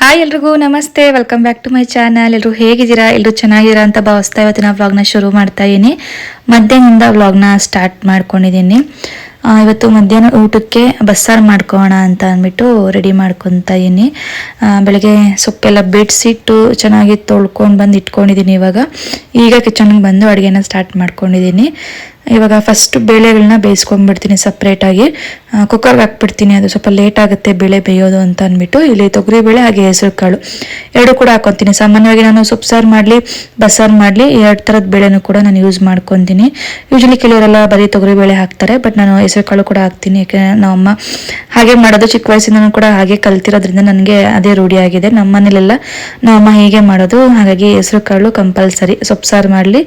Hi ಎಲ್ರಿಗೂ ನಮಸ್ತೆ. Welcome back to my channel ಎಲ್ಲರೂ ಹೇಗಿದ್ದೀರಾ? ಎಲ್ಲರೂ ಚೆನ್ನಾಗಿದ್ದೀರಾ ಅಂತ ಭಾವಿಸ್ತಾ ಇವತ್ತಿನ ವ್ಲಾಗ್ನ ಶುರು ಮಾಡ್ತಾ ಇದ್ದೀನಿ ಮಧ್ಯಾಹ್ನದಿಂದ ವ್ಲಾಗ್ನ ಸ್ಟಾರ್ಟ್ ಮಾಡ್ಕೊಂಡಿದ್ದೀನಿ ಇವತ್ತು ಮಧ್ಯಾಹ್ನ ಊಟಕ್ಕೆ ಬಸ್ಸಾರು ಮಾಡ್ಕೋಣ ಅಂತ ಅಂದ್ಬಿಟ್ಟು ರೆಡಿ ಮಾಡ್ಕೊತಾ ಇದ್ದೀನಿ ಬೆಳಗ್ಗೆ ಸೊಪ್ಪೆಲ್ಲ ಬಿಡಿಸಿಟ್ಟು ಚೆನ್ನಾಗಿ ತೊಳ್ಕೊಂಡು ಬಂದು ಇಟ್ಕೊಂಡಿದ್ದೀನಿ ಇವಾಗ. ಈಗ ಕಿಚನ್ಗೆ ಬಂದು ಅಡುಗೆನ ಸ್ಟಾರ್ಟ್ ಮಾಡ್ಕೊಂಡಿದ್ದೀನಿ ಇವಾಗ ಫಸ್ಟ್ ಬೇಳೆಗಳನ್ನ ಬೇಯಿಸ್ಕೊಂಡ್ಬಿಡ್ತೀನಿ ಸಪ್ರೇಟಾಗಿ ಕುಕ್ಕರ್ಗೆ ಹಾಕ್ಬಿಡ್ತೀನಿ, ಅದು ಸ್ವಲ್ಪ ಲೇಟ್ ಆಗುತ್ತೆ ಬೇಳೆ ಬೇಯೋದು ಅಂತ ಅಂದ್ಬಿಟ್ಟು ಇಲ್ಲಿ ತೊಗರಿ ಬೇಳೆ ಹಾಗೆ ಹೆಸರು ಕಾಳು. ಎರಡು ಕೂಡ ಹಾಕೊತೀನಿ ಸಾಮಾನ್ಯವಾಗಿ ನಾನು ಸೊಪ್ಪು ಸಾರು ಮಾಡಲಿ, ಬಸ್ಸಾರು ಮಾಡಲಿ ಎರಡು ಥರದ ಬೇಳೆನೂ ಕೂಡ ನಾನು ಯೂಸ್ ಮಾಡ್ಕೊತೀನಿ. ಯೂಶಲಿ ಕೆಲವರೆಲ್ಲ ಬರೀ ತೊಗರಿ ಬೇಳೆ ಹಾಕ್ತಾರೆ ಬಟ್ ನಾನು ಹೆಸರು ಕಾಳು ಕೂಡ ಹಾಕ್ತೀನಿ, ಯಾಕೆ ನಮ್ಮಮ್ಮ ಹಾಗೆ ಮಾಡೋದು. ಚಿಕ್ಕ ವಯಸ್ಸಿಂದನೂ ಕೂಡ ಹಾಗೆ ಕಲ್ತಿರೋದ್ರಿಂದ ನನಗೆ ಅದೇ ರೂಢಿಯಾಗಿದೆ ನಮ್ಮ ಮನೇಲೆಲ್ಲ ನಮ್ಮಮ್ಮ ಹೀಗೆ ಮಾಡೋದು. ಹಾಗಾಗಿ ಹೆಸರು ಕಾಳು ಕಂಪಲ್ಸರಿ ಸೊಪ್ಪು ಸಾರು ಮಾಡಲಿ,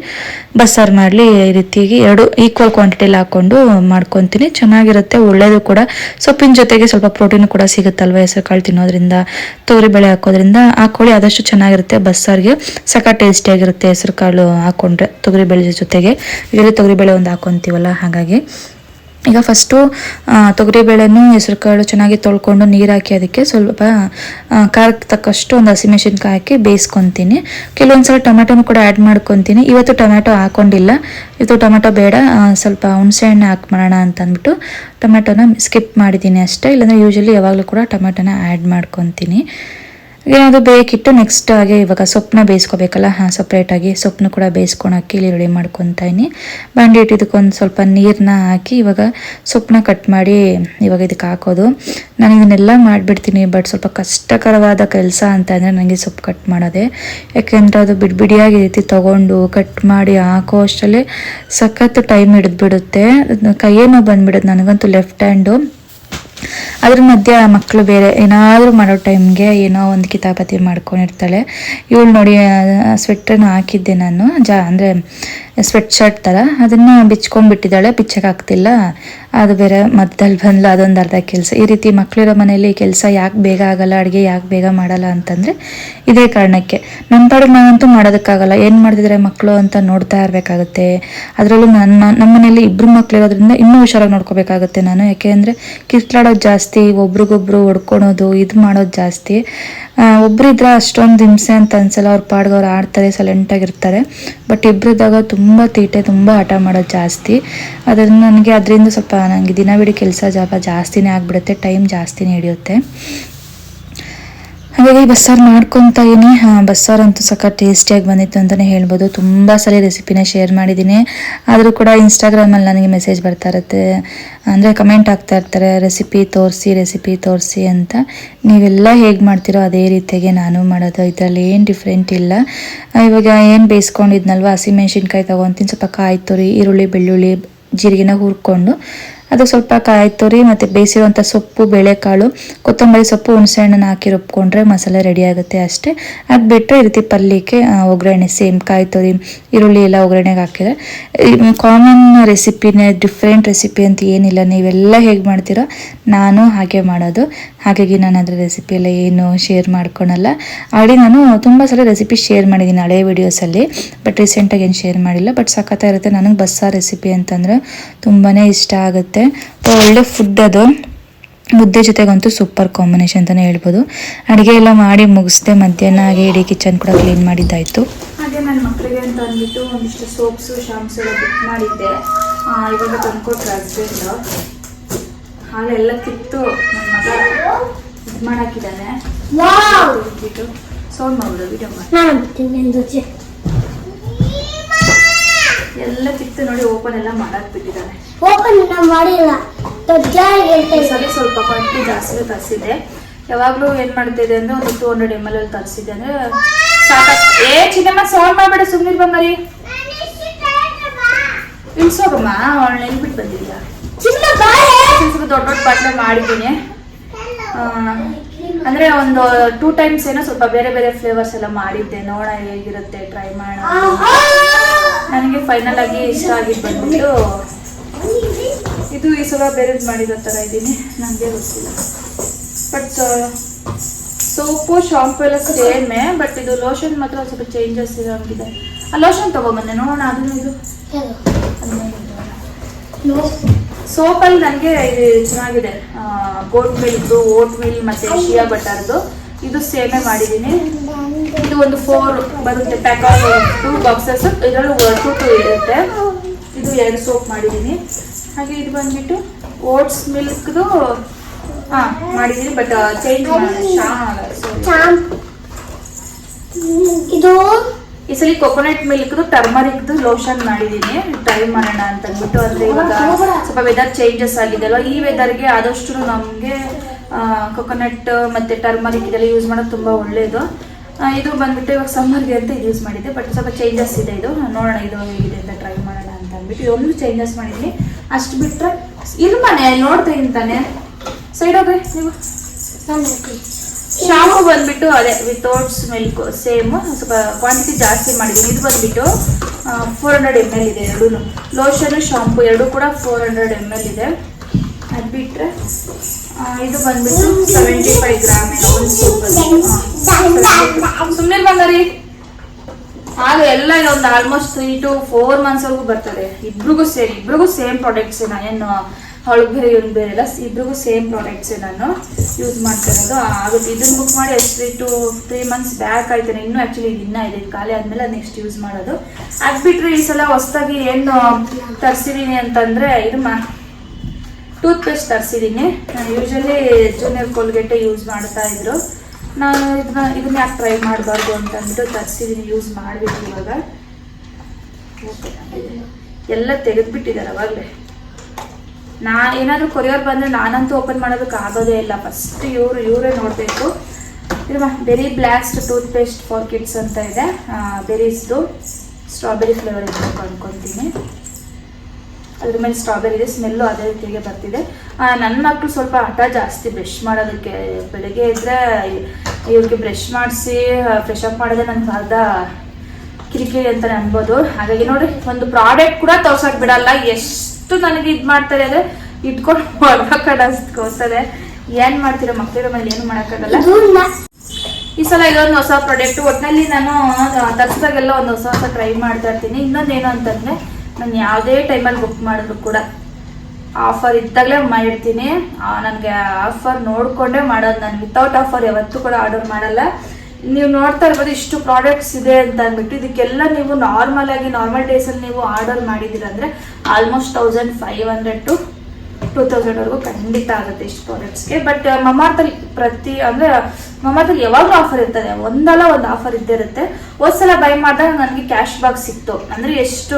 ಬಸ್ಸಾರು ಮಾಡಲಿ, ಈ ರೀತಿಯಾಗಿ ಎರಡು ಈಕ್ವಲ್ ಕ್ವಾಂಟಿಟಿಲಿ ಹಾಕೊಂಡು ಮಾಡ್ಕೊತೀನಿ. ಚೆನ್ನಾಗಿರುತ್ತೆ, ಒಳ್ಳೇದು ಕೂಡ. ಸೊಪ್ಪಿನ ಜೊತೆಗೆ ಸ್ವಲ್ಪ ಪ್ರೋಟೀನ್ ಕೂಡ ಸಿಗುತ್ತಲ್ವ ಹೆಸರು ಕಾಳು ತಿನ್ನೋದ್ರಿಂದ ತೊಗರಿಬೇಳೆ ಹಾಕೋದ್ರಿಂದ. ಹಾಕೊಳ್ಳಿ ಆದಷ್ಟು ಚೆನ್ನಾಗಿರುತ್ತೆ ಬಸ್ಸಾರಿಗೆ. ಸಕ ಟೇಸ್ಟಿಯಾಗಿರುತ್ತೆ ಹೆಸರು ಕಾಳು ಹಾಕೊಂಡ್ರೆ ತೊಗರಿಬೇಳೆ ಜೊತೆಗೆ. ಇದರಲ್ಲಿ ತೊಗರಿಬೇಳೆ ಒಂದು ಹಾಕೊತೀವಲ್ಲ, ಹಾಗಾಗಿ. ಈಗ ಫಸ್ಟು ತೊಗರಿಬೇಳೆನೂ ಹೆಸರು ಕಾಳು ಚೆನ್ನಾಗಿ ತೊಳ್ಕೊಂಡು ನೀರು ಹಾಕಿ ಅದಕ್ಕೆ ಸ್ವಲ್ಪ ಖಾರಕ್ಕೆ ತಕ್ಕಷ್ಟು ಒಂದು ಹಸಿಮೆಣಸಿನ್ಕಾಯಿ ಹಾಕಿ ಬೇಯಿಸ್ಕೊತೀನಿ. ಕೆಲವೊಂದು ಸಲ ಟೊಮೆಟೊನು ಕೂಡ ಆ್ಯಡ್ ಮಾಡ್ಕೊತೀನಿ. ಇವತ್ತು ಟೊಮೆಟೊ ಹಾಕೊಂಡಿಲ್ಲ. ಇವತ್ತು ಟೊಮೆಟೊ ಬೇಡ ಸ್ವಲ್ಪ ಹುಣಸೆ ಹಣ್ಣು ಮಾಡೋಣ ಅಂತ ಅಂದ್ಬಿಟ್ಟು ಟೊಮೆಟೊನ ಸ್ಕಿಪ್ ಮಾಡಿದ್ದೀನಿ ಅಷ್ಟೇ. ಇಲ್ಲಾಂದರೆ ಯೂಶಲಿ ಯಾವಾಗಲೂ ಕೂಡ ಟೊಮೆಟೊನ ಆ್ಯಡ್ ಮಾಡ್ಕೊತೀನಿ. ಏನಾದರೂ ಬೇಕಿಟ್ಟು ನೆಕ್ಸ್ಟ್ ಹಾಗೆ ಇವಾಗ ಸೊಪ್ಪನ್ನ ಬೇಯಿಸ್ಕೋಬೇಕಲ್ಲ, ಹಾಂ ಸಪ್ರೇಟಾಗಿ ಸೊಪ್ಪನ್ನ ಕೂಡ ಬೇಯಿಸ್ಕೊಳಕ್ಕೆ ಇಲ್ಲಿ ರೆಡಿ ಮಾಡ್ಕೊತಾಯಿನಿ ಬಾಂಡಿ ಇಟ್ಟಿದ್ದಕ್ಕೊಂದು ಸ್ವಲ್ಪ ನೀರನ್ನ ಹಾಕಿ ಇವಾಗ ಸೊಪ್ಪನ್ನ ಕಟ್ ಮಾಡಿ ಇವಾಗ ಇದಕ್ಕೆ ಹಾಕೋದು. ನಾನು ಇದನ್ನೆಲ್ಲ ಮಾಡಿಬಿಡ್ತೀನಿ ಬಟ್ ಸ್ವಲ್ಪ ಕಷ್ಟಕರವಾದ ಕೆಲಸ ಅಂತ ಅಂದರೆ ನನಗೆ ಸೊಪ್ಪು ಕಟ್ ಮಾಡೋದೇ. ಯಾಕೆಂದರೆ ಅದು ಬಿಡಿ ಬಿಡಿಯಾಗಿ ಈ ರೀತಿ ತೊಗೊಂಡು ಕಟ್ ಮಾಡಿ ಹಾಕೋ ಅಷ್ಟರಲ್ಲೇ ಸಖತ್ತು ಟೈಮ್ ಹಿಡಿದ್ಬಿಡುತ್ತೆ. ಕೈಯೇನೋ ಬಂದುಬಿಡೋದು ನನಗಂತೂ ಲೆಫ್ಟ್ ಹ್ಯಾಂಡು ಅದ್ರ ಮಧ್ಯೆ ಆ ಮಕ್ಕಳು ಬೇರೆ ಏನಾದರೂ ಮಾಡೋ ಟೈಮ್ಗೆ ಏನೋ ಒಂದು ಕಿತಾಪತಿ ಮಾಡ್ಕೊಂಡಿರ್ತಾಳೆ. ಇವಳು ನೋಡಿ ಸ್ವೆಟ್ರನ್ನ ಹಾಕಿದ್ದೆ ನಾನು. ಜಾ, ಅಂದರೆ ಸ್ವೆಟ್ ಶರ್ಟ್ ಥರ ಅದನ್ನು ಬಿಚ್ಕೊಂಡ್ಬಿಟ್ಟಿದ್ದಾಳೆ. ಬಿಚ್ಚಕ್ಕೆ ಆಗ್ತಿಲ್ಲ ಅದು ಬೇರೆ ಮದ್ದಲ್ಲಿ ಬಂದ್ಲು ಅದೊಂದು ಅರ್ಧ ಕೆಲಸ. ಈ ರೀತಿ ಮಕ್ಕಳಿರೋ ಮನೆಯಲ್ಲಿ ಕೆಲಸ ಯಾಕೆ ಬೇಗ ಆಗಲ್ಲ, ಅಡುಗೆ ಯಾಕೆ ಬೇಗ ಮಾಡಲ್ಲ ಅಂತಂದರೆ ಇದೇ ಕಾರಣಕ್ಕೆ. ನನ್ನ ಪಾಡಿಗೆ ನಾನಂತೂ ಮಾಡೋದಕ್ಕಾಗಲ್ಲ. ಏನು ಮಾಡಿದರೆ ಮಕ್ಕಳು ಅಂತ ನೋಡ್ತಾ ಇರಬೇಕಾಗುತ್ತೆ. ಅದರಲ್ಲೂ ನನ್ನ ನಮ್ಮ ಮನೆಯಲ್ಲಿ ಇಬ್ಬರು ಮಕ್ಕಳಿರೋದ್ರಿಂದ ಇನ್ನೂ ಹುಷಾರಾಗಿ ನೋಡ್ಕೋಬೇಕಾಗುತ್ತೆ ನಾನು. ಯಾಕೆ ಅಂದರೆ ಕಿತ್ಲಾಡೋದು ಜಾಸ್ತಿ, ಒಬ್ರಿಗೊಬ್ರು ಹೊಡ್ಕೊಳೋದು, ಇದು ಮಾಡೋದು ಜಾಸ್ತಿ. ಒಬ್ಬರಿದ್ರೆ ಅಷ್ಟೊಂದು ಹಿಂಸೆ ಅಂತ ಅನ್ಸಲ್ಲ. ಅವ್ರ ಪಾಡ್ಗೆ ಅವ್ರು ಆಡ್ತಾರೆ ಸೈಲೆಂಟಾಗಿರ್ತಾರೆ ಬಟ್ ಇಬ್ಬರಿದ್ದಾಗ ತುಂಬ ತೀಟೆ, ತುಂಬ ಹಠ ಮಾಡೋದು ಜಾಸ್ತಿ. ಅದರಿಂದ ನನಗೆ ಅದರಿಂದ ಸ್ವಲ್ಪ ನನಗೆ ದಿನವಿಡೀ ಕೆಲಸ ಜಾಪ ಜಾಸ್ತಿನೇ ಆಗಿಬಿಡುತ್ತೆ ಟೈಮ್ ಜಾಸ್ತಿನೇ ಹಿಡಿಯುತ್ತೆ. ಹಾಗಾಗಿ ಬಸ್ಸಾರು ಮಾಡ್ಕೊತಾ ಇದೀನಿ ಬಸ್ಸಾರು ಅಂತೂ ಸಕ್ಕ ಟೇಸ್ಟಿಯಾಗಿ ಬಂದಿತ್ತು ಅಂತಲೇ ಹೇಳ್ಬೋದು. ತುಂಬ ಸಲ ರೆಸಿಪಿನ ಶೇರ್ ಮಾಡಿದ್ದೀನಿ. ಆದರೂ ಕೂಡ ಇನ್ಸ್ಟಾಗ್ರಾಮಲ್ಲಿ ನನಗೆ ಮೆಸೇಜ್ ಬರ್ತಾ ಇರುತ್ತೆ. ಅಂದರೆ ಕಮೆಂಟ್ ಆಗ್ತಾ ಇರ್ತಾರೆ ರೆಸಿಪಿ ತೋರಿಸಿ ರೆಸಿಪಿ ತೋರಿಸಿ ಅಂತ. ನೀವೆಲ್ಲ ಹೇಗೆ ಮಾಡ್ತೀರೋ ಅದೇ ರೀತಿಯಾಗಿ ನಾನು ಮಾಡೋದು. ಇದರಲ್ಲಿ ಏನು ಡಿಫ್ರೆಂಟ್ ಇಲ್ಲ. ಇವಾಗ ಏನು ಬೇಯಿಸ್ಕೊಂಡಿದ್ನಲ್ವ? ಹಸಿಮೆಣ್ಸಿನ್ಕಾಯಿ ತೊಗೊತೀನಿ. ಸ್ವಲ್ಪ ಕಾಯಿ ತುರಿ ಈರುಳ್ಳಿ, ಬೆಳ್ಳುಳ್ಳಿ ಜೀರಿಗೆನ ಹುರ್ಕೊಂಡು ಅದು ಸ್ವಲ್ಪ ಕಾಯಿ ತುರಿ ಮತ್ತು ಬೇಯಿಸಿರುವಂಥ ಸೊಪ್ಪು, ಬೇಳೆಕಾಳು, ಕೊತ್ತಂಬರಿ ಸೊಪ್ಪು ಹುಣಸೆಹಣ್ಣನ್ನು ಹಾಕಿ ರುಬ್ಕೊಂಡ್ರೆ ಮಸಾಲೆ ರೆಡಿ ಆಗುತ್ತೆ ಅಷ್ಟೇ. ಅದು ಬಿಟ್ಟರೆ ಈ ರೀತಿ ಪಲ್ಯಕ್ಕೆ ಒಗ್ಗರಣೆ ಸೇಮ್ ಕಾಯಿ ತುರಿ ಈರುಳ್ಳಿ ಎಲ್ಲ ಒಗ್ಗರಣೆಗೆ ಹಾಕಿದ್ರೆ. ಕಾಮನ್ ರೆಸಿಪಿನೇ ಡಿಫ್ರೆಂಟ್ ರೆಸಿಪಿ ಅಂತ ಏನಿಲ್ಲ. ನೀವೆಲ್ಲ ಹೇಗೆ ಮಾಡ್ತೀರೋ ನಾನು ಹಾಗೆ ಮಾಡೋದು. ಹಾಗಾಗಿ ನಾನು ಅದರ ರೆಸಿಪಿ ಎಲ್ಲ ಏನು ಶೇರ್ ಮಾಡ್ಕೊಳಲ್ಲ. ಆಡಿ ನಾನು ತುಂಬ ಸಲ ರೆಸಿಪಿ ಶೇರ್ ಮಾಡಿದ್ದೀನಿ ಹಳೆ ವಿಡಿಯೋಸಲ್ಲಿ ಬಟ್ ರೀಸೆಂಟಾಗಿ ಏನು ಶೇರ್ ಮಾಡಿಲ್ಲ. ಬಟ್ ಸಖತ್ತಾಗಿರುತ್ತೆ ನನಗೆ ಬಸ್ಸಾರು ರೆಸಿಪಿ ಅಂತಂದರೆ ತುಂಬಾ ಇಷ್ಟ ಆಗುತ್ತೆ. ಒಳ್ಳೆ ಫುಡ್ ಅದು. ಮುದ್ದೆ ಜೊತೆಗಂತೂ ಸೂಪರ್ ಕಾಂಬಿನೇಷನ್ ಅಂತಲೇ ಹೇಳ್ಬೋದು. ಅಡುಗೆ ಎಲ್ಲ ಮಾಡಿ ಮುಗಿಸ್ದೆ ಮಧ್ಯಾಹ್ನ ಹಾಗೆ ಇಡೀ ಕಿಚನ್ ಕೂಡ ಕ್ಲೀನ್ ಮಾಡಿದ್ದಾಯಿತು. ಹಾಗೆ ನನ್ನ ಮಕ್ಕಳಿಗೆ ಅಂತ ಅಂದ್ಬಿಟ್ಟು ಒಂದಿಷ್ಟು ಸೋಪ್ಸು ಶಾಂಪ್ಸ್ ಎಲ್ಲ ಬುಕ್ ಮಾಡಿದ್ದೆ. ಆ, ಇವಾಗ ತಂದ್ಕೊಟ್ರು ಹಸ್ಬೆಂಡು ಹಾಲೆಲ್ಲ ಕಿತ್ತು ನನ್ನ ಮಗ ಇದು ಮಾಡಾಕಿದ್ದಾನೆ. ಸೌಂಡ್ ಮಾಡ್ಬಿಡು ವಿಡಿಯೋ ಮಾಡಿ. ಎಲ್ಲ ಕಿತ್ತು ನೋಡಿ ಓಪನ್ ಎಲ್ಲ ಮಾಡಕ್ ಬಿಟ್ಟಿದ್ದಾನೆ ಓಪನ್ ನಾವು ಮಾಡಿಲ್ಲ ಸರಿ ಸ್ವಲ್ಪ ಕ್ವಾಂಟಿಟಿ ಜಾಸ್ತಿ ತರಿಸಿದೆ ಯಾವಾಗಲೂ ಏನು ಮಾಡ್ತಿದೆ ಅಂದ್ರೆ ಒಂದು ಟೂ ಹಂಡ್ರೆಡ್ ಎಂ ಎಲ್ ಅಲ್ಲಿ ತರಿಸಿದೆ ಅಂದ್ರೆ ಸಾಕಷ್ಟು ಏ ಚಿನ್ನಮ್ಮ ಸೌಂಡ್ ಮಾಡಬೇಡ ಸುಮ್ಮನೆ ಬಂಗಾರಿ ಇಳ್ಸೋಗಮ್ಮ ಅವಳು ನೆನ್ಬಿಟ್ಟು ಬಂದಿದ್ಯಾ? ಸ್ವಲ್ಪ ದೊಡ್ಡ ದೊಡ್ಡ ಪಾತ್ರೆ ಮಾಡಿದ್ದೀನಿ. ಅಂದ್ರೆ ಒಂದು ಟೂ ಟೈಮ್ಸ್ ಏನೋ ಸ್ವಲ್ಪ ಬೇರೆ ಬೇರೆ ಫ್ಲೇವರ್ಸ್ ಎಲ್ಲ ಮಾಡಿದ್ದೆ. ನೋಡೋಣ ಹೇಗಿರುತ್ತೆ ಟ್ರೈ ಮಾಡೋಣ. ಫೈನಲ್ ಆಗಿ ಇಷ್ಟ ಆಗಿದ್ದು ಬಂದ್ಬಿಟ್ಟು ಇದು ಈ ಸಲ ಬೇರೆ ಮಾಡಿರೋ ಥರ ಇದ್ದೀನಿ. ನನಗೆ ಗೊತ್ತಿಲ್ಲ. ಬಟ್ ಸೋಪು ಶಾಂಪು ಎಲ್ಲ ಸೇಮೆ ಬಟ್ ಇದು ಲೋಷನ್ ಮಾತ್ರ ಸ್ವಲ್ಪ ಚೇಂಜಸ್ ಇರೋಂಗಿದೆ ಆ ಲೋಷನ್ ತೊಗೊಂಬಂದೆ ನೋಡೋಣ ಅದನ್ನು ಇದು. ಸೋಪಲ್ಲಿ ನನಗೆ ಇದು ಚೆನ್ನಾಗಿದೆ. ಗೋಟ್ ಮಿಲ್ದು ಓಟ್ ಮಿಲ್ ಮತ್ತು ಶಿಯಾ ಬಟರ್ದು ಇದು ಸೇಮೆ ಮಾಡಿದ್ದೀನಿ. ಇದು ಒಂದು ಫೋರ್ ಬರುತ್ತೆ ಪ್ಯಾಕ್ ಟೂ ಬಾಕ್ಸಸ್ ಇದರಲ್ಲಿ ಟು ಟು ಇರುತ್ತೆ. ಇದು ಎರಡು ಸೋಪ್ ಮಾಡಿದ್ದೀನಿ. ಹಾಗೆ ಇದು ಬಂದ್ಬಿಟ್ಟು ಓಟ್ಸ್ ಮಿಲ್ಕ್ದು ಹಾಂ ಮಾಡಿದ್ದೀನಿ ಬಟ್ ಚೇಂಜ್ ಇದು? ಈ ಸಲ ಕೊಕೊನಟ್ ಮಿಲ್ಕ್ದು ಟರ್ಮರಿಕ್ದು ಲೋಷನ್ ಮಾಡಿದ್ದೀನಿ. ಟ್ರೈ ಮಾಡೋಣ ಅಂತ ಅಂದ್ಬಿಟ್ಟು ಅಂದ್ರೆ ಇವಾಗ ಸ್ವಲ್ಪ ವೆದರ್ ಚೇಂಜಸ್ ಆಗಿದೆಲ್ಲ ಈ ವೆದರ್ಗೆ ಆದಷ್ಟು ನಮಗೆ ಕೊಕೊನಟ್ ಮತ್ತೆ ಟರ್ಮರಿಕ್ ಇದೆಲ್ಲ ಯೂಸ್ ಮಾಡೋದು ತುಂಬ ಒಳ್ಳೆಯದು ಇದು ಬಂದ್ಬಿಟ್ಟು ಇವಾಗ ಸಮ್ಮರ್ಗೆ ಅಂತ ಇದು ಯೂಸ್ ಮಾಡಿದ್ದೆ ಬಟ್ ಸ್ವಲ್ಪ ಚೇಂಜಸ್ ಇದೆ ಇದು. ನೋಡೋಣ ಇದು ಹೇಗಿದೆ ಅಂತ ಟ್ರೈ ಮಾಡೋಣ ಅಂತ ಅಂದ್ಬಿಟ್ಟು ಇದೊಂದು ಚೇಂಜಸ್ ಮಾಡಿದ್ದೀನಿ ಅಷ್ಟು ಬಿಟ್ಟರೆ ಇದು ಮನೆ ನೋಡ್ತಾ ಇಂತಾನೆ ತಾನೆ. ಸೈಡ್ ಹೋಗ್ರಿ ನೀವು. ಶಾಂಪು ಬಂದ್ಬಿಟ್ಟು ಅದೇ ವಿತೌಟ್ ಮಿಲ್ಕ್ ಸೇಮ್ ಸ್ವಲ್ಪ ಕ್ವಾಂಟಿಟಿ ಜಾಸ್ತಿ ಮಾಡಿದ್ದೀನಿ. ಇದು ಬಂದ್ಬಿಟ್ಟು ಫೋರ್ ಹಂಡ್ರೆಡ್ ಎಂ ಎಲ್ ಇದೆ ಎರಡೂ ಲೋಷನು ಶಾಂಪು ಎರಡೂ ಕೂಡ ಫೋರ್ ಹಂಡ್ರೆಡ್ ಎಂ ಎಲ್ ಇದೆ. ಅದು ಬಿಟ್ಟರೆ ಇದು ಬಂದ್ಬಿಟ್ಟು ಸೆವೆಂಟಿ ಫೈವ್ ಗ್ರಾಮ್ ಏನೋ ಒಂದು ಸುಮ್ಮನೆ ಬಂಗಾರಿ. ಆಗ ಎಲ್ಲ ಒಂದು ಆಲ್ಮೋಸ್ಟ್ ತ್ರೀ ಟು ಫೋರ್ ಮಂತ್ಸ್ವರೆಗೂ ಬರ್ತದೆ. ಇಬ್ರಿಗೂ ಸೇಮ್ ಇಬ್ರಿಗೂ ಸೇಮ್ ಪ್ರಾಡಕ್ಟ್ಸ್ ಏನು ಹೊಳಗ್ ಬೇರೆ ಇವ್ರಿಗೆ ಬೇರೆ ಇಲ್ಲ. ಇಬ್ರಿಗೂ ಸೇಮ್ ಪ್ರಾಡಕ್ಟ್ಸ್ ನಾನು ಯೂಸ್ ಮಾಡ್ತಾ ಇರೋದು ಆಗುತ್ತೆ. ಇದನ್ನ ಬುಕ್ ಮಾಡಿ ಎಷ್ಟು three to three months back ಆಯ್ತಾನೆ. ಇನ್ನೂ ಆ್ಯಕ್ಚುಲಿ ಇದು. ಇನ್ನೂ ಇದೆ ಖಾಲಿ ಆದಮೇಲೆ ನೆಕ್ಸ್ಟ್ ಯೂಸ್ ಮಾಡೋದು. ಅದು ಬಿಟ್ಟರೆ ಈ ಸಲ ಹೊಸದಾಗಿ ಏನು ತರಿಸಿದ್ದೀನಿ ಅಂತಂದರೆ, ಇದು ಮಾ ಟೂತ್ ಪೇಸ್ಟ್ ತರಿಸಿದ್ದೀನಿ ನಾನು ಯೂಶಲಿ ಜೂನಿಯರ್ ಕೋಲ್ಗೆಟ್ಟೆ ಯೂಸ್ ಮಾಡ್ತಾ ಇದ್ರು. ನಾನು ಇದನ್ನ ಇದನ್ನ ಯಾಕೆ ಟ್ರೈ ಮಾಡಬಾರ್ದು ಅಂತ ಅಂದ್ಬಿಟ್ಟು ತರಿಸಿದ್ದೀನಿ ಯೂಸ್ ಮಾಡಬೇಕು ಇವಾಗ. ಓಕೆ ಎಲ್ಲ ತೆಗೆದ್ಬಿಟ್ಟಿದ್ದಾರೆ ಅವಾಗಲೇ. ನಾ ಏನಾದರೂ ಕೊರಿಯರ್ ಬಂದರೆ ನಾನಂತೂ ಓಪನ್ ಮಾಡೋದಕ್ಕೆ ಆಗೋದೇ ಇಲ್ಲ. ಫಸ್ಟ್ ಇವರು ಇವರೇ ನೋಡಬೇಕು. ಇದು berry blast toothpaste for kids ಅಂತ ಇದೆ. ಬೆರೀಸ್ದು ಸ್ಟ್ರಾಬೆರಿ ಫ್ಲೇವರ್ ಇರಬೇಕು ಅನ್ಕೊತೀನಿ ಅದ್ರ ಮೇಲೆ ಸ್ಟ್ರಾಬೆರಿ ಇದೆ ಸ್ಮೆಲ್ಲು ಅದೇ ರೀತಿಗೆ ಬರ್ತಿದೆ. ನನ್ನ ಮಕ್ಕಳು ಸ್ವಲ್ಪ ಹಠ ಜಾಸ್ತಿ ಬ್ರಷ್ ಮಾಡೋದಕ್ಕೆ ಬೆಳಗ್ಗೆ ಇದ್ರೆ ಇವ್ರಿಗೆ ಬ್ರಷ್ ಮಾಡಿಸಿ ಫ್ರೆಶ್ ಅಪ್ ಮಾಡೋದೇ ನನ್ಗೆ ಅರ್ಧ ಕಿರಿಕಿರಿ ಅಂತಾನೆ ಅನ್ಬೋದು ಹಾಗಾಗಿ ನೋಡಿ ಒಂದು ಪ್ರಾಡಕ್ಟ್ ಕೂಡ ತೋರ್ಸಕ್ ಬಿಡಲ್ಲ. ಎಷ್ಟು ನನಗೆ ಇದು ಮಾಡ್ತಾರೆ ಅಂದ್ರೆ ಇಟ್ಕೊಂಡು ಹೊಡ್ಬೇಕಡೆ ಏನ್ ಮಾಡ್ತೀರಾ ಮಕ್ಕಳ ಮೇಲೆ ಏನು ಮಾಡೋಕ್ಕಾಗಲ್ಲ? ಈ ಸಲ ಇದೊಂದು ಹೊಸ ಪ್ರಾಡಕ್ಟ್ ಒಟ್ಟಿನಲ್ಲಿ ನಾನು ತರಿಸಿದಾಗೆಲ್ಲ ಒಂದು ಹೊಸ ಹೊಸ ಟ್ರೈ ಮಾಡ್ತಾ ಇರ್ತೀನಿ. ಇನ್ನೊಂದೇನು ಅಂತಂದ್ರೆ ನಾನು ಯಾವುದೇ ಟೈಮಲ್ಲಿ ಬುಕ್ ಮಾಡಿದ್ರು ಕೂಡ ಆಫರ್ ಇದ್ದಾಗಲೇ ಮಾಡಿರ್ತೀನಿ. ನನಗೆ ಆಫರ್ ನೋಡಿಕೊಂಡೇ ಮಾಡೋದು ನಾನು. ವಿತೌಟ್ ಆಫರ್ ಯಾವತ್ತೂ ಕೂಡ ಆರ್ಡರ್ ಮಾಡಲ್ಲ. ನೀವು ನೋಡ್ತಾ ಇರ್ಬೋದು ಇಷ್ಟು ಪ್ರಾಡಕ್ಟ್ಸ್ ಇದೆ ಅಂತ ಅಂದ್ಬಿಟ್ಟು ಇದಕ್ಕೆಲ್ಲ ನೀವು ನಾರ್ಮಲ್ ಆಗಿ ನಾರ್ಮಲ್ ಡೇಸಲ್ಲಿ ನೀವು ಆರ್ಡರ್ ಮಾಡಿದ್ದೀರ ಅಂದರೆ almost thousand five hundred to two ತೌಸಂಡ್ವರೆಗೂ ಖಂಡಿತ ಆಗುತ್ತೆ ಇಷ್ಟು ಪ್ರಾಡಕ್ಟ್ಸ್ಗೆ ಬಟ್ ಮಮಾರ್ತಲ್ಲಿ ಪ್ರತಿ, ಅಂದರೆ ಮಮಾರ್ತಲ್ಲಿ ಯಾವಾಗಲೂ ಆಫರ್ ಇರ್ತದೆ. ಒಂದಲ್ಲ ಒಂದು ಆಫರ್ ಇದ್ದೇ ಇರುತ್ತೆ. ಒಂದ್ಸಲ ಬೈ ಮಾಡಿದಾಗ ನನಗೆ ಕ್ಯಾಶ್ ಬ್ಯಾಕ್ ಸಿಕ್ತು. ಅಂದರೆ ಎಷ್ಟು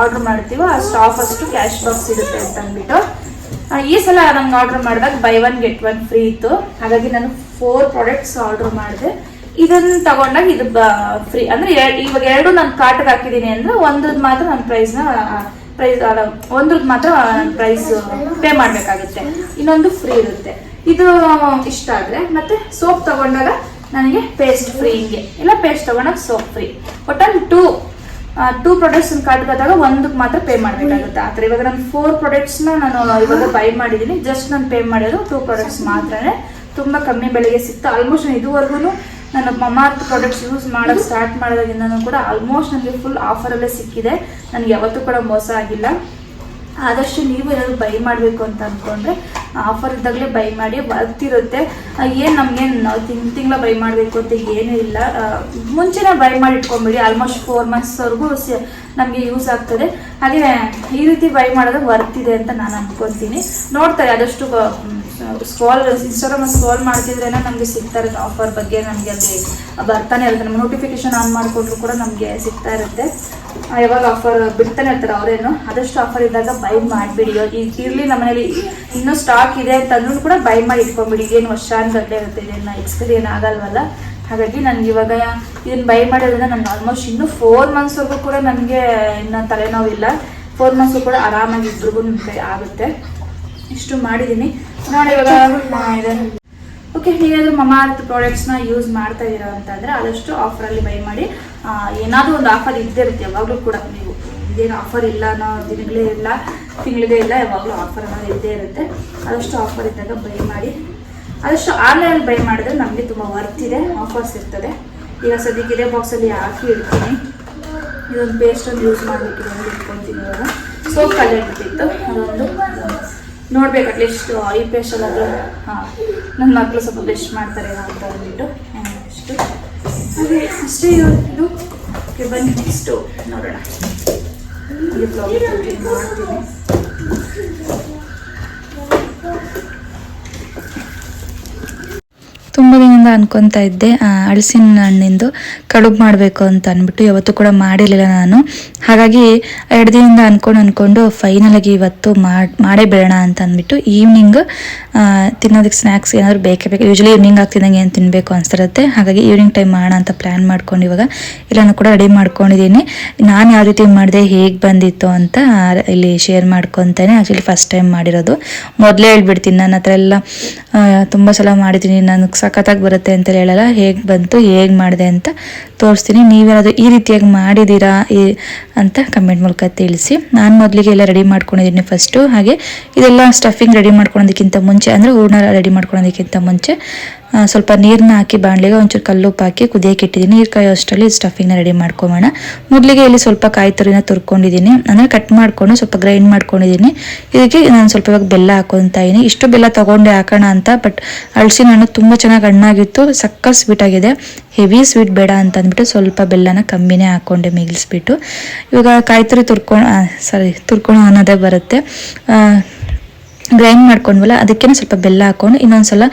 ಆರ್ಡರ್ ಮಾಡ್ತೀವೋ ಅಷ್ಟು ಆಫ್ ಅಷ್ಟು ಕ್ಯಾಶ್ ಬ್ಯಾಕ್ ಸಿಗುತ್ತೆ ಅಂತ ಅಂದ್ಬಿಟ್ಟು. ಈ ಸಲ ನಂಗೆ ಆರ್ಡರ್ ಮಾಡಿದಾಗ buy one get one free ಇತ್ತು. ಹಾಗಾಗಿ ನಾನು ಫೋರ್ ಪ್ರಾಡಕ್ಟ್ಸ್ ಆರ್ಡರ್ ಮಾಡಿದೆ. ಇದನ್ನ ತಗೊಂಡಾಗ ಇದು ಫ್ರೀ ಅಂದ್ರೆ ಇವಾಗ ಎರಡು ನಾನು ಕಾರ್ಟ್ಗೆ ಹಾಕಿದ್ದೀನಿ ಅಂದ್ರೆ ಒಂದದ್ದು ಮಾತ್ರ ನನ್ನ ಪ್ರೈಸ್ನ ಪ್ರೈಸ್ ಒಂದ್ರದ್ದು ಮಾತ್ರ ಪ್ರೈಸ್ ಪೇ ಮಾಡಬೇಕಾಗುತ್ತೆ. ಇನ್ನೊಂದು ಫ್ರೀ ಇರುತ್ತೆ. ಇದು, ಇಷ್ಟ ಆದರೆ, ಮತ್ತೆ ಸೋಪ್ ತಗೊಂಡಾಗ ನನಗೆ ಪೇಸ್ಟ್ ಫ್ರೀ ಹಿಂಗೆ. ಇಲ್ಲ ಪೇಸ್ಟ್ ತಗೊಂಡಾಗ ಸೋಪ್ ಫ್ರೀ ಒಟ್ಟಲ್ಲಿ ಟೂ ಟೂ ಪ್ರಾಡಕ್ಟ್ಸ್ ಕಾರ್ಡ್ಗಾದಾಗ ಒಂದಕ್ಕೆ ಮಾತ್ರ ಪೇ ಮಾಡಬೇಕಾಗುತ್ತೆ. ಆ ಥರ ಇವಾಗ ನಾನು ಫೋರ್ ಪ್ರಾಡಕ್ಟ್ಸ್ನ ನಾನು, ಇವಾಗ ಬೈ ಮಾಡಿದ್ದೀನಿ. ಜಸ್ಟ್ ನಾನು ಪೇ ಮಾಡಿರೋದು ಟೂ ಪ್ರಾಡಕ್ಟ್ಸ್ ಮಾತ್ರನೇ. ತುಂಬ ಕಮ್ಮಿ ಬೆಲೆಗೆ ಸಿಕ್ತು. ಆಲ್ಮೋಸ್ಟ್ ಇದುವರೆಗೂ ನಾನು ಮಮಾರ್ತ್ ಪ್ರಾಡಕ್ಟ್ಸ್ ಯೂಸ್ ಮಾಡೋಕ್ಕೆ ಸ್ಟಾರ್ಟ್ ಮಾಡೋದಾಗಿಂದನೂ ಕೂಡ ಆಲ್ಮೋಸ್ಟ್ ನನಗೆ ಫುಲ್ ಆಫರಲ್ಲೇ ಸಿಕ್ಕಿದೆ. ನನಗೆ ಯಾವತ್ತೂ ಕೂಡ ಮೋಸ ಆಗಿಲ್ಲ. ಆದಷ್ಟು ನೀವು ಏನಾದ್ರು ಬೈ ಮಾಡಬೇಕು ಅಂತ ಅಂದ್ಕೊಂಡ್ರೆ ಆಫರ್ ಇದ್ದಾಗಲೇ ಬೈ ಮಾಡಿ ಬರ್ತಿರುತ್ತೆ. ಏನು ನಮಗೇನು ನಾವು ತಿಂಗ್ ತಿಂಗಳ ಬೈ ಮಾಡಬೇಕು ಅಂತ ಏನೂ ಇಲ್ಲ. ಮುಂಚೆನೇ ಬೈ ಮಾಡಿ ಇಟ್ಕೊಂಬಿಡಿ. ಆಲ್ಮೋಸ್ಟ್ ಫೋರ್ ಮಂತ್ಸ್ವರೆಗೂ ನಮಗೆ ಯೂಸ್ ಆಗ್ತದೆ. ಹಾಗೆ ಈ ರೀತಿ ಬೈ ಮಾಡೋದು ವರ್ತಿದೆ ಅಂತ ನಾನು ಅಂದ್ಕೊತೀನಿ ನೋಡ್ತಾರೆ ಆದಷ್ಟು ಸ್ಕ್ರಾಲ್ ಇನ್ಸ್ಟಾಗ್ರಾಮ್ ಸ್ಕ್ರಾಲ್ ಮಾಡ್ತಿದ್ರೇನೆ ನಮಗೆ ಸಿಗ್ತಾ ಇರುತ್ತೆ ಆಫರ್ ಬಗ್ಗೆ ನಮಗೆ ಅಲ್ಲಿ ಬರ್ತಾನೆ ಇರುತ್ತೆ. ನಮ್ಮ ನೋಟಿಫಿಕೇಶನ್ ಆನ್ ಮಾಡಿಕೊಂಡ್ರು ಕೂಡ ನಮಗೆ ಸಿಗ್ತಾ ಇರುತ್ತೆ. ಯಾವಾಗ ಆಫರ್ ಬಿಡ್ತಾನೆ ಇರ್ತಾರೆ ಅವರೇನು, ಆದಷ್ಟು ಆಫರ್ ಇದ್ದಾಗ ಬೈ ಮಾಡಿಬಿಡಿ. ಇರಲಿ ನಮ್ಮನೇಲಿ ಇನ್ನೂ ಸ್ಟಾಕ್ ಇದೆ ಅಂತಂದ್ರೂ ಕೂಡ ಬೈ ಮಾಡಿ ಇಟ್ಕೊಂಡ್ಬಿಡಿ. ಏನು ವರ್ಷ ಗಂಟೆ ಇರುತ್ತೆ ಇದನ್ನು ಎಕ್ಸ್ಪೈರಿ ಏನು ಆಗಲ್ವಲ್ಲ. ಹಾಗಾಗಿ ನನಗೆ ಇವಾಗ ಇದನ್ನ ಬೈ ಮಾಡೋದ್ರಿಂದ ನನಗೆ ಆಲ್ಮೋಸ್ಟ್ ಇನ್ನೂ ಫೋರ್ ಮಂತ್ಸ್ವರೆಗೂ ಕೂಡ ನನಗೆ ಇನ್ನು ತಲೆನೋವಿಲ್ಲ. ಫೋರ್ ಮಂತ್ಸು ಕೂಡ ಆರಾಮಾಗಿ ಇದ್ರೂ ನಿಮಗೆ ಆಗುತ್ತೆ. ಇಷ್ಟು ಮಾಡಿದ್ದೀನಿ ನೋಡಿ ಇವಾಗ ಓಕೆ ನೀವೇನಾದರೂ ಮಮಾರ್ತ್ ಪ್ರಾಡಕ್ಟ್ಸ್ನ ಯೂಸ್ ಮಾಡ್ತಾ ಇದ್ದೀರಾ ಅಂತಂದರೆ ಆದಷ್ಟು ಆಫರಲ್ಲಿ ಬೈ ಮಾಡಿ. ಏನಾದರೂ ಒಂದು ಆಫರ್ ಇದ್ದೇ ಇರುತ್ತೆ, ಯಾವಾಗಲೂ ಕೂಡ ನೀವು. ಇದೇನು ಆಫರ್ ಇಲ್ಲ ಅನ್ನೋ ದಿನಗಳೇ ಇಲ್ಲ, ತಿಂಗಳಿಗೆ ಇಲ್ಲ, ಯಾವಾಗಲೂ ಆಫರ್ ಅನ್ನೋದು ಇದ್ದೇ ಇರುತ್ತೆ. ಆದಷ್ಟು ಆಫರ್ ಇದ್ದಾಗ ಬೈ ಮಾಡಿ. ಆದಷ್ಟು ಆನ್ಲೈನಲ್ಲಿ ಬೈ ಮಾಡಿದ್ರೆ ನಮಗೆ ತುಂಬ ವರ್ತ್ ಇದೆ ಆಫರ್ಸ್ ಇರ್ತದೆ. ಈಗ ಸದ್ಯಕ್ಕೆ ಇದೇ ಬಾಕ್ಸಲ್ಲಿ ಹಾಕಿ ಇಡ್ತೀನಿ. ಇದೊಂದು ಪೇಸ್ಟನ್ನು ಯೂಸ್ ಮಾಡಬೇಕಿದೆ ಅಂತ ಇಟ್ಕೊತೀನಿ ಇವಾಗ. ಸೋಪ್ ಕಲೆ ಇಟ್ಟಿತ್ತು ಅದೊಂದು. ನೋಡ್ಬೇಕು ಅಟ್ಲೀಸ್ಟ್ ಈ ಪೇಸ್ಟ್ ಎಲ್ಲ ಹಾಂ ನನ್ನ ಮಕ್ಕಳು ಸ್ವಲ್ಪ ಬೆಸ್ಟ್ ಮಾಡ್ತಾರೆ ಅಂತ ಅಂದ್ಬಿಟ್ಟು. ಹಾಗೆ ಅಷ್ಟೇ ಇವತ್ತು ಓಕೆ ಬನ್ನಿ. ನೆಕ್ಸ್ಟು ನೋಡೋಣ. ಮಾಡ್ತೀನಿ. ದಿನದಿಂದ ಅನ್ಕೊತಾ ಇದ್ದೆ ಹಲಸಿನ ಹಣ್ಣಿಂದು ಕಡುಬು ಮಾಡಬೇಕು ಅಂತ ಅಂದ್ಬಿಟ್ಟು ಯಾವತ್ತೂ ಕೂಡ ಮಾಡಿರಲಿಲ್ಲ ನಾನು. ಹಾಗಾಗಿ ಎರಡು ದಿನದಿಂದ ಅನ್ಕೊಂಡು ಅನ್ಕೊಂಡು ಫೈನಲ್ ಆಗಿ ಇವತ್ತು ಮಾಡಿ ಬೇಡ ಅಂತ ಅಂದ್ಬಿಟ್ಟು ಈವ್ನಿಂಗ್ ತಿನ್ನೋದಕ್ಕೆ ಸ್ನ್ಯಾಕ್ಸ್ ಏನಾದ್ರು ಬೇಕೇ ಬೇಕು. ಯೂಶ್ವಲಿ ಈವ್ನಿಂಗ್ ಆಗ್ತಿದ್ದಂಗೆ ಏನು ತಿನ್ನಬೇಕು ಅನ್ಸಿರುತ್ತೆ ಹಾಗಾಗಿ ಈವ್ನಿಂಗ್ ಟೈಮ್ ಮಾಡೋಣ ಅಂತ ಪ್ಲ್ಯಾನ್ ಮಾಡ್ಕೊಂಡು ಇವಾಗ ಎಲ್ಲನೂ ಕೂಡ ರೆಡಿ ಮಾಡ್ಕೊಂಡಿದ್ದೀನಿ. ನಾನು ಯಾವ ರೀತಿ ಮಾಡಿದೆ, ಹೇಗೆ ಬಂದಿತ್ತು ಅಂತ ಇಲ್ಲಿ ಶೇರ್ ಮಾಡ್ಕೊಂತಾನೆ. ಆ್ಯಕ್ಚುಲಿ ಫಸ್ಟ್ ಟೈಮ್ ಮಾಡಿರೋದು. ಮೊದಲೇ ಹೇಳ್ಬಿಡ್ತೀನಿ ನನ್ನ ಹತ್ರ ಎಲ್ಲ ತುಂಬ ಸಲ ಮಾಡಿದ್ದೀನಿ. ನನಗೆ ಸಖತ್ತಾಗಿ ಬರುತ್ತೆ ಅಂತ ಹೇಳಲ್ಲ. ಹೇಗೆ ಬಂತು, ಹೇಗೆ ಮಾಡಿದೆ ಅಂತ ತೋರಿಸ್ತೀನಿ. ನೀವೇನಾದ್ರು ಈ ರೀತಿಯಾಗಿ ಮಾಡಿದ್ದೀರಾ ಅಂತ ಕಮೆಂಟ್ ಮೂಲಕ ತಿಳಿಸಿ. ನಾನು ಮೊದಲಿಗೆ ಎಲ್ಲ ರೆಡಿ ಮಾಡ್ಕೊಂಡಿದ್ದೀನಿ ಫಸ್ಟು ಹಾಗೆ ಇದೆಲ್ಲ ಸ್ಟಫಿಂಗ್ ರೆಡಿ ಮಾಡ್ಕೊಳೋದಕ್ಕಿಂತ ಮುಂಚೆ, ಅಂದರೆ ಹೂರ್ಣ ರೆಡಿ ಮಾಡ್ಕೊಳೋದಕ್ಕಿಂತ ಮುಂಚೆ ಸ್ವಲ್ಪ ನೀರನ್ನ ಹಾಕಿ ಬಾಣಲೆಗೆ ಒಂಚೂರು ಕಲ್ಲುಪ್ಪು ಹಾಕಿ ಕುದಿಯಕ್ಕೆ ಇಟ್ಟಿದ್ದೀನಿ. ನೀರು ಕಾಯೋ ಅಷ್ಟರಲ್ಲಿ ಸ್ಟಫಿಂಗ್ನ ರೆಡಿ ಮಾಡ್ಕೊಬೋಣ ಮೊದಲಿಗೆ ಇಲ್ಲಿ ಸ್ವಲ್ಪ ಕಾಯಿ ತುರಿನ ತುರ್ಕೊಂಡಿದ್ದೀನಿ. ಅಂದರೆ ಕಟ್ ಮಾಡ್ಕೊಂಡು ಸ್ವಲ್ಪ ಗ್ರೈಂಡ್ ಮಾಡ್ಕೊಂಡಿದ್ದೀನಿ. ಇದಕ್ಕೆ ನಾನು ಸ್ವಲ್ಪ ಇವಾಗ ಬೆಲ್ಲ ಹಾಕೊತಾ ಇದ್ದೀನಿ ಇಷ್ಟು ಬೆಲ್ಲ ತೊಗೊಂಡೆ ಹಾಕೋಣ ಅಂತ ಬಟ್ ಅಳಸಿನ ಹಣ್ಣು ತುಂಬ ಚೆನ್ನಾಗಿ ಹಣ್ಣಾಗಿತ್ತು. ಸಕ್ಕ ಸ್ವೀಟ್ ಆಗಿದೆ. ಹೆವಿ ಸ್ವೀಟ್ ಬೇಡ ಅಂತ ಅಂದ್ಬಿಟ್ಟು ಸ್ವಲ್ಪ ಬೆಲ್ಲನ ಕಮ್ಮಿನೇ ಹಾಕ್ಕೊಂಡೆ ಮಿಗಿಲ್ಸ್ಬಿಟ್ಟು. ಇವಾಗ ಕಾಯಿ ತುರಿ ತುರ್ಕೊಂಡು ಸಾರಿ ತುರ್ಕೊಳೋ ಅನ್ನೋದೇ ಬರುತ್ತೆ. ಗ್ರೈಂಡ್ ಮಾಡ್ಕೊಂಡ್ವಲ್ಲ ಅದಕ್ಕೆ ಸ್ವಲ್ಪ ಬೆಲ್ಲ ಹಾಕೊಂಡು ಇನ್ನೊಂದ್ಸಲ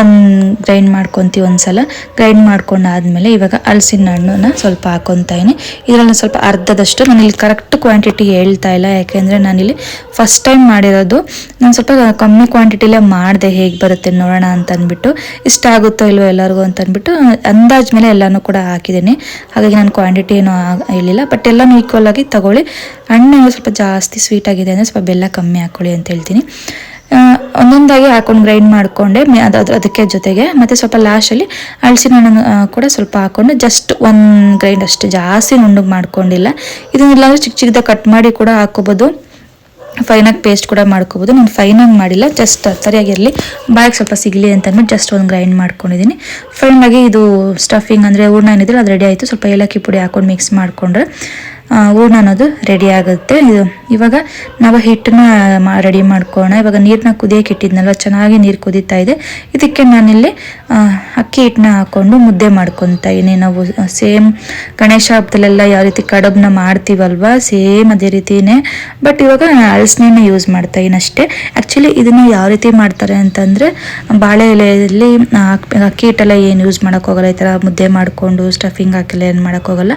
ಒಂದು ಗ್ರೈಂಡ್ ಮಾಡ್ಕೊತೀವಿ ಒಂದ್ಸಲ. ಗ್ರೈಂಡ್ ಮಾಡ್ಕೊಂಡಾದ್ಮೇಲೆ ಇವಾಗ ಹಲಸಿನ ಹಣ್ಣನ್ನ ಸ್ವಲ್ಪ ಹಾಕೊತಾ ಇದೀನಿ ಇದರಲ್ಲಿ ಸ್ವಲ್ಪ ಅರ್ಧದಷ್ಟು ನಾನು ಇಲ್ಲಿ ಕರೆಕ್ಟ್ ಕ್ವಾಂಟಿಟಿ ಹೇಳ್ತಾ ಇಲ್ಲ, ಯಾಕೆಂದರೆ ನಾನಿಲ್ಲಿ ಫಸ್ಟ್ ಟೈಮ್ ಮಾಡಿರೋದು. ನಾನು ಸ್ವಲ್ಪ ಕಮ್ಮಿ ಕ್ವಾಂಟಿಟಿಲೇ ಮಾಡಿದೆ ಹೇಗೆ ಬರುತ್ತೆ ನೋಡೋಣ ಅಂತ ಅಂದ್ಬಿಟ್ಟು ಇಷ್ಟ ಆಗುತ್ತೋ ಇಲ್ವೋ ಎಲ್ಲರಿಗೂ ಅಂತ ಅಂದ್ಬಿಟ್ಟು ಅಂದಾಜ್ ಮೇಲೆ ಎಲ್ಲನೂ ಕೂಡ ಹಾಕಿದ್ದೀನಿ. ಹಾಗಾಗಿ ನಾನು ಕ್ವಾಂಟಿಟಿ ಏನೂ ಹೇಳಿಲ್ಲ ಬಟ್ ಎಲ್ಲನೂ ಈಕ್ವಲ್ ಆಗಿ ತಗೊಳ್ಳಿ. ಹಣ್ಣು ಸ್ವಲ್ಪ ಜಾಸ್ತಿ ಸ್ವೀಟ್ ಆಗಿದೆ ಅಂದರೆ ಸ್ವಲ್ಪ ಬೆಲ್ಲ ಕಮ್ಮಿ ಹಾಕೊಳ್ಳಿ ಅಂತ ಹೇಳ್ತೀನಿ. ಒಂದೊಂದಾಗಿ ಹಾಕೊಂಡು ಗ್ರೈಂಡ್ ಮಾಡಿಕೊಂಡೆ. ಅದು ಅದು, ಅದಕ್ಕೆ ಜೊತೆಗೆ ಮತ್ತು ಸ್ವಲ್ಪ ಲಾಸ್ಟಲ್ಲಿ ಹಳಸಿನ ಹಣ್ಣು ಕೂಡ ಸ್ವಲ್ಪ ಹಾಕೊಂಡು ಜಸ್ಟ್ ಒಂದು ಗ್ರೈಂಡ್ ಅಷ್ಟು. ಜಾಸ್ತಿ ನುಣ್ಣಗೆ ಮಾಡ್ಕೊಂಡಿಲ್ಲ. ಇದನ್ನೆಲ್ಲ ಚಿಕ್ಕ ಚಿಕ್ಕದಾಗ ಕಟ್ ಮಾಡಿ ಕೂಡ ಹಾಕೋಬೋದು. ಫೈನಾಗಿ ಪೇಸ್ಟ್ ಕೂಡ ಮಾಡ್ಕೋಬೋದು. ನಾನು ಫೈನಾಗಿ ಮಾಡಿಲ್ಲ. ಜಸ್ಟ್ ಸರಿಯಾಗಿರಲಿ ಬಾಯಿಗೆ ಸ್ವಲ್ಪ ಸಿಗಲಿ ಅಂತ ಅಂದ್ಬಿಟ್ಟು ಜಸ್ಟ್ ಒಂದು ಗ್ರೈಂಡ್ ಮಾಡ್ಕೊಂಡಿದ್ದೀನಿ ಫೈನಾಗಿ ಇದು ಸ್ಟಫಿಂಗ್ ಅಂದರೆ ಹೂರ್ಣ ಏನಿದ್ರೆ ಅದು ರೆಡಿ ಆಯಿತು. ಸ್ವಲ್ಪ ಏಲಕ್ಕಿ ಪುಡಿ ಹಾಕೊಂಡು ಮಿಕ್ಸ್ ಮಾಡಿಕೊಂಡ್ರೆ. ಹೂರ್ಣ ಅನ್ನೋದು ರೆಡಿ ಆಗುತ್ತೆ. ಇದು ಇವಾಗ ನಾವು ಹಿಟ್ಟನ್ನ ರೆಡಿ ಮಾಡ್ಕೋಣ ಇವಾಗ ನೀರನ್ನ ಕುದಿಯಕ್ಕೆ ಇಟ್ಟಿದ್ನಲ್ವ, ಚೆನ್ನಾಗಿ ನೀರು ಕುದೀತಾ ಇದೆ. ಇದಕ್ಕೆ ನಾನಿಲ್ಲಿ ಅಕ್ಕಿ ಹಿಟ್ಟನ್ನ ಹಾಕ್ಕೊಂಡು ಮುದ್ದೆ ಮಾಡ್ಕೊತಾ ಇದೀನಿ. ನಾವು ಸೇಮ್ ಗಣೇಶ ಹಬ್ಬದಲ್ಲೆಲ್ಲ ಯಾವ ರೀತಿ ಕಡಬ್ನ ಮಾಡ್ತೀವಲ್ವ ಸೇಮ್ ಅದೇ ರೀತಿನೇ. ಬಟ್ ಇವಾಗ ಹಲಸಿನ ಯೂಸ್ ಮಾಡ್ತಾ ಇದೀನಿ ಅಷ್ಟೇ. ಆ್ಯಕ್ಚುಲಿ ಇದನ್ನ ಯಾವ ರೀತಿ ಮಾಡ್ತಾರೆ ಅಂತಂದರೆ, ಬಾಳೆ ಎಲೆಯಲ್ಲಿ ಅಕ್ಕಿ ಹಿಟ್ಟೆಲ್ಲ ಏನು ಯೂಸ್ ಮಾಡೋಕ್ಕೋಗಲ್ಲ ಈ ಥರ ಮುದ್ದೆ ಮಾಡಿಕೊಂಡು ಸ್ಟಫಿಂಗ್ ಹಾಕಿಲ್ಲ ಏನು ಮಾಡೋಕ್ಕೋಗಲ್ಲ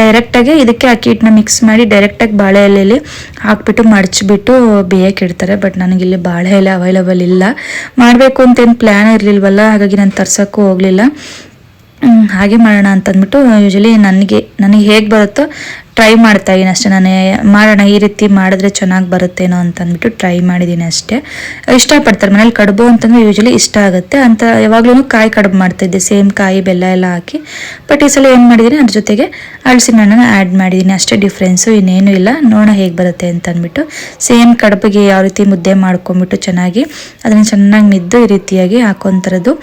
ಡೈರೆಕ್ಟಾಗಿ ಇದಕ್ಕೆ ಅಕ್ಕಿ ಹಿಟ್ಟನ್ನ ಮಿಕ್ಸ್ ಮಾಡಿ ಡೈರೆಕ್ಟಾಗಿ ಬಾಳೆ ಎಲೆಯಲ್ಲಿ ಹಾಕ್ಬಿಟ್ಟು ಮಡಚಿಬಿಟ್ಟು ಬೇಯಕ್ಕೆ ಇಡ್ತಾರೆ. ಬಟ್ ನನಗಿಲ್ಲಿ ಬಾಳೆ ಎಲೆ ಅವೈಲಬಲ್ ಇಲ್ಲ. ಮಾಡಬೇಕು ಅಂತೇನು ಪ್ಲ್ಯಾನ್ ಇರಲಿಲ್ವಲ್ಲ? ಹಾಗಾಗಿ ನಾನು ತರ್ಸೋಕ್ಕೂ ಹೋಗಲಿಲ್ಲ. ಹಾಗೆ ಮಾಡೋಣ ಅಂತ ಅಂದ್ಬಿಟ್ಟು ಯೂಶಲಿ ನನಗೆ ನನಗೆ ಹೇಗೆ ಬರುತ್ತೋ ಟ್ರೈ ಮಾಡ್ತಾ ಇದೀನಿ ಅಷ್ಟೇ. ನಾನು ಮಾಡೋಣ, ಈ ರೀತಿ ಮಾಡಿದ್ರೆ ಚೆನ್ನಾಗಿ ಬರುತ್ತೇನೋ ಅಂತ ಅಂದ್ಬಿಟ್ಟು ಟ್ರೈ ಮಾಡಿದ್ದೀನಿ ಅಷ್ಟೇ. ಇಷ್ಟಪಡ್ತಾರೆ, ಮನೇಲಿ ಕಡುಬು ಅಂತಂದರೆ ಯೂಶಲಿ ಇಷ್ಟ ಆಗುತ್ತೆ. ಅಂತ ಯಾವಾಗ್ಲೂ ಕಾಯಿ ಕಡುಬು ಮಾಡ್ತಾಯಿದ್ದೆ ಸೇಮ್ ಕಾಯಿ, ಬೆಲ್ಲ ಎಲ್ಲ ಹಾಕಿ. ಬಟ್ ಈ ಸಲ ಏನು ಮಾಡಿದ್ದೀನಿ, ಅದ್ರ ಜೊತೆಗೆ ಹಲಸಿನ ಹಣ್ಣನ್ನ ಆ್ಯಡ್ ಮಾಡಿದ್ದೀನಿ. ಅಷ್ಟೇ ಡಿಫ್ರೆನ್ಸು ಇನ್ನೇನು ಇಲ್ಲ. ನೋಡೋಣ ಹೇಗೆ ಬರುತ್ತೆ ಅಂತ ಅಂದ್ಬಿಟ್ಟು ಸೇಮ್ ಕಡುಬಿಗೆ ಯಾವ ರೀತಿ ಮುದ್ದೆ ಮಾಡ್ಕೊಂಬಿಟ್ಟು ಚೆನ್ನಾಗಿ ಅದನ್ನು ಚೆನ್ನಾಗಿ ನಿದ್ದು ಈ ರೀತಿಯಾಗಿ ಹಾಕೋಂಥರದ್ದು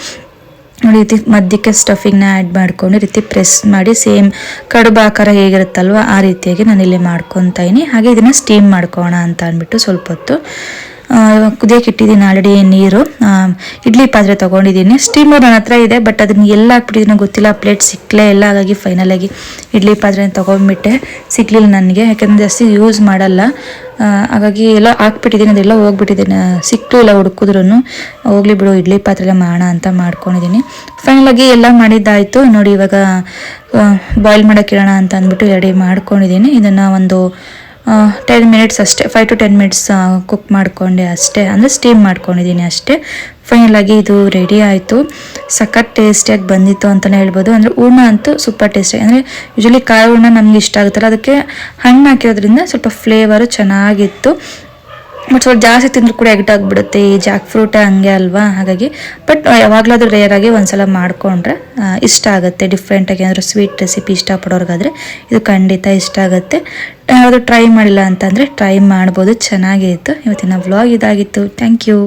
ನೋಡಿ ರೀತಿ ಮಧ್ಯಕ್ಕೆ ಸ್ಟಫಿಂಗ್ನ ಆ್ಯಡ್ ಮಾಡ್ಕೊಂಡು ರೀತಿ ಪ್ರೆಸ್ ಮಾಡಿ ಸೇಮ್ ಕಡುಬು ಆಕಾರ ಹೇಗಿರುತ್ತಲ್ವ ಆ ರೀತಿಯಾಗಿ ನಾನು ಇಲ್ಲಿ ಮಾಡ್ಕೊತಾ ಹಾಗೆ ಇದನ್ನು ಸ್ಟೀಮ್ ಮಾಡ್ಕೋಣ ಅಂತ ಅಂದ್ಬಿಟ್ಟು ಸ್ವಲ್ಪ ಹೊತ್ತು ಕುದಿಯೋಕೆ ಇಟ್ಟಿದ್ದೀನಿ ಆಲ್ರೆಡಿ ನೀರು. ಇಡ್ಲಿ ಪಾತ್ರೆ ತೊಗೊಂಡಿದ್ದೀನಿ. ಸ್ಟೀಮರ್ ನನ್ನ ಹತ್ರ ಇದೆ ಬಟ್ ಅದನ್ನ ಎಲ್ಲ ಹಾಕ್ಬಿಟ್ಟಿದ್ದೀನಿ. ಗೊತ್ತಿಲ್ಲ ಪ್ಲೇಟ್ ಸಿಕ್ಕಲೇ ಇಲ್ಲ, ಹಾಗಾಗಿ ಫೈನಲಾಗಿ ಇಡ್ಲಿ ಪಾತ್ರೆ ತೊಗೊಂಡ್ಬಿಟ್ಟೆ ಸಿಗ್ಲಿಲ್ಲ ನನಗೆ, ಯಾಕಂದರೆ ಜಾಸ್ತಿ ಯೂಸ್ ಮಾಡಲ್ಲ. ಹಾಗಾಗಿ ಎಲ್ಲ ಹಾಕ್ಬಿಟ್ಟಿದ್ದೀನಿ, ಅದೆಲ್ಲ ಹೋಗ್ಬಿಟ್ಟಿದ್ದೀನಿ. ಸಿಕ್ತು ಇಲ್ಲ ಹುಡುಕಿದ್ರು ಹೋಗ್ಲಿ ಬಿಡು, ಇಡ್ಲಿ ಪಾತ್ರೆಲ್ಲ ಮಾಡೋಣ ಅಂತ ಮಾಡ್ಕೊಂಡಿದ್ದೀನಿ. ಫೈನಲ್ ಆಗಿ ಎಲ್ಲ ಮಾಡಿದ್ದಾಯಿತು. ನೋಡಿ ಇವಾಗ ಬಾಯ್ಲ್ ಮಾಡೋಕ್ಕಿಡೋಣ ಅಂತ ಅಂದ್ಬಿಟ್ಟು ರೆಡಿ ಮಾಡ್ಕೊಂಡಿದ್ದೀನಿ. ಇದನ್ನು ಒಂದು ಟೆನ್ ಮಿನಿಟ್ಸ್ ಅಷ್ಟೇ five to ten minutes cook ಮಾಡಿಕೊಂಡೆ ಅಷ್ಟೇ. ಅಂದರೆ ಸ್ಟೀಮ್ ಮಾಡ್ಕೊಂಡಿದ್ದೀನಿ ಅಷ್ಟೇ. ಫೈನಲಾಗಿ ಇದು ರೆಡಿ ಆಯಿತು. ಸಖತ್ ಟೇಸ್ಟಿಯಾಗಿ ಬಂದಿತ್ತು ಅಂತಲೇ ಹೇಳ್ಬೋದು. ಅಂದರೆ ಹೂರ್ಣ ಅಂತೂ ಸೂಪರ್ ಟೇಸ್ಟಿಯಾಗಿ ಅಂದರೆ ಯೂಶಲಿ ಕಾಯಿ ಹೂರ್ಣ ನಮ್ಗೆ ಇಷ್ಟ ಆಗುತ್ತಲ್ಲ, ಅದಕ್ಕೆ ಹಣ್ಣು ಹಾಕಿರೋದ್ರಿಂದ ಸ್ವಲ್ಪ ಫ್ಲೇವರು ಚೆನ್ನಾಗಿತ್ತು. ಬಟ್ ಸ್ವಲ್ಪ ಜಾಸ್ತಿ ತಿಂದರೂ ಕೂಡ ಎಗ್ಟ್ ಆಗಿಬಿಡುತ್ತೆ, ಈ ಜಾಕ್ ಫ್ರೂಟ್ ಹಂಗೆ ಅಲ್ವಾ? ಹಾಗಾಗಿ ಬಟ್ ಯಾವಾಗಲಾದ್ರೂ ರೇರಾಗಿ ಒಂದ್ಸಲ ಮಾಡಿಕೊಂಡ್ರೆ ಇಷ್ಟ ಆಗುತ್ತೆ. ಡಿಫ್ರೆಂಟಾಗಿ ಏನಾದರೂ ಸ್ವೀಟ್ ರೆಸಿಪಿ ಇಷ್ಟಪಡೋರ್ಗಾದ್ರೆ ಇದು ಖಂಡಿತ ಇಷ್ಟ ಆಗುತ್ತೆ. ಯಾವುದು ಟ್ರೈ ಮಾಡಿಲ್ಲ ಅಂತಂದರೆ ಟ್ರೈ ಮಾಡ್ಬೋದು. ಚೆನ್ನಾಗೇ ಇತ್ತು. ಇವತ್ತಿನ ವ್ಲಾಗ್ ಇದಾಗಿತ್ತು. Thank you